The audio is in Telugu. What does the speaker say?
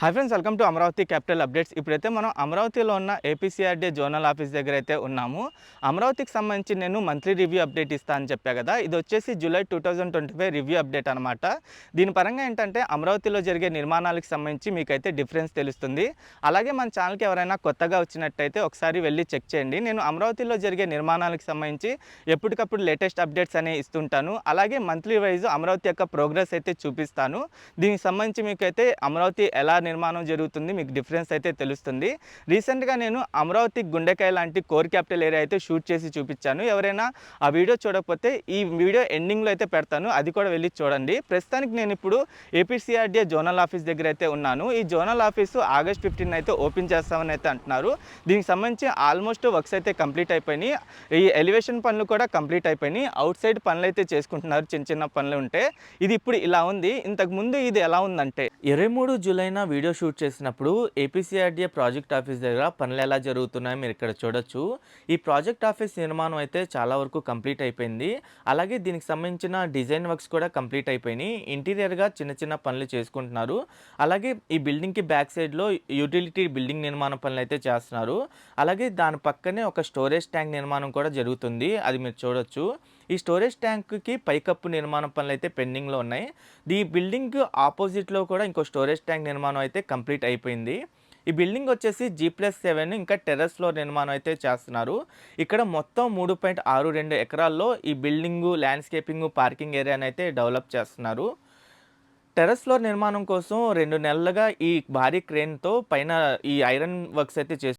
Hi friends welcome to Amaravati capital updates ఇప్పుడైతే మనం అమరావతిలో ఉన్న ఏపీసీఆర్డీ జోనల్ ఆఫీస్ దగ్గర అయితే ఉన్నాము. అమరావతికి సంబంధించి నేను మంత్లీ రివ్యూ అప్డేట్ ఇస్తా అని చెప్పా కదా. ఇది వచ్చేసి July two thousand twenty five review update అనమాట దీని పరంగా ఏంటంటే అమరావతిలో జరిగే నిర్మాణాలకు సంబంధించి మీకైతే డిఫరెన్స్ తెలుస్తుంది. అలాగే మన ఛానల్కి ఎవరైనా కొత్తగా వచ్చినట్టయితే ఒకసారి వెళ్ళి చెక్ చేయండి. నేను అమరావతిలో జరిగే నిర్మాణాలకు సంబంధించి ఎప్పటికప్పుడు లేటెస్ట్ అప్డేట్స్ అనేవి ఇస్తుంటాను. అలాగే మంత్లీ వైజ్ అమరావతి యొక్క ప్రోగ్రెస్ అయితే చూపిస్తాను. దీనికి సంబంధించి మీకైతే అమరావతి ఎలా నిర్మాణం జరుగుతుంది మీకు డిఫరెన్స్ అయితే తెలుస్తుంది. రీసెంట్గా నేను అమరావతి గుండెకాయ లాంటి కోర్ క్యాపిటల్ ఏరియా అయితే షూట్ చేసి చూపించాను. ఎవరైనా ఆ వీడియో చూడకపోతే ఈ వీడియో ఎండింగ్లో అయితే పెడతాను అది కూడా వెళ్ళి చూడండి. ప్రస్తుతానికి నేను ఇప్పుడు ఏపీసీఆర్డీఏ జోనల్ ఆఫీస్ దగ్గర అయితే ఉన్నాను. ఈ జోనల్ ఆఫీసు ఆగస్ట్ ఫిఫ్టీన్ అయితే ఓపెన్ చేస్తామని అయితే అంటున్నారు. దీనికి సంబంధించి ఆల్మోస్ట్ వర్క్స్ అయితే కంప్లీట్ అయిపోయినాయి. ఈ ఎలివేషన్ పనులు కూడా కంప్లీట్ అయిపోయినాయి. అవుట్ సైడ్ పనులు అయితే చేసుకుంటున్నారు చిన్న చిన్న పనులు ఉంటే. ఇది ఇప్పుడు ఇలా ఉంది. ఇంతకుముందు ఇది ఎలా ఉందంటే ఇరవై మూడు జూలైన వీడియో షూట్ చేసినప్పుడు ఏపీసీఆర్డీఏ ప్రాజెక్ట్ ఆఫీస్ దగ్గర పనులు ఎలా జరుగుతున్నాయో మీరు ఇక్కడ చూడొచ్చు. ఈ ప్రాజెక్ట్ ఆఫీస్ నిర్మాణం అయితే చాలా వరకు కంప్లీట్ అయిపోయింది. అలాగే దీనికి సంబంధించిన డిజైన్ వర్క్స్ కూడా కంప్లీట్ అయిపోయినాయి. ఇంటీరియర్గా చిన్న చిన్న పనులు చేసుకుంటున్నారు. అలాగే ఈ బిల్డింగ్కి బ్యాక్ సైడ్లో యూటిలిటీ బిల్డింగ్ నిర్మాణ పనులు అయితే చేస్తున్నారు. అలాగే దాని పక్కనే ఒక స్టోరేజ్ ట్యాంక్ నిర్మాణం కూడా జరుగుతుంది. అది మీరు చూడొచ్చు. ఈ స్టోరేజ్ ట్యాంక్కి పైకప్పు నిర్మాణ పనులు అయితే పెండింగ్లో ఉన్నాయి. ఈ బిల్డింగ్ ఆపోజిట్లో కూడా ఇంకో స్టోరేజ్ ట్యాంక్ నిర్మాణం అయితే కంప్లీట్ అయిపోయింది. ఈ బిల్డింగ్ వచ్చేసి జీ ప్లస్ సెవెన్ ఇంకా టెర్రస్ ఫ్లోర్ నిర్మాణం అయితే చేస్తున్నారు. ఇక్కడ మొత్తం మూడు పాయింట్ ఆరు రెండు ఎకరాల్లో ఈ బిల్డింగు ల్యాండ్స్కేపింగ్ పార్కింగ్ ఏరియాని అయితే డెవలప్ చేస్తున్నారు. టెర్రస్ ఫ్లోర్ నిర్మాణం కోసం రెండు నెలలుగా ఈ భారీ క్రేన్తో పైన ఈ ఐరన్ వర్క్స్ అయితే చేస్తున్నారు.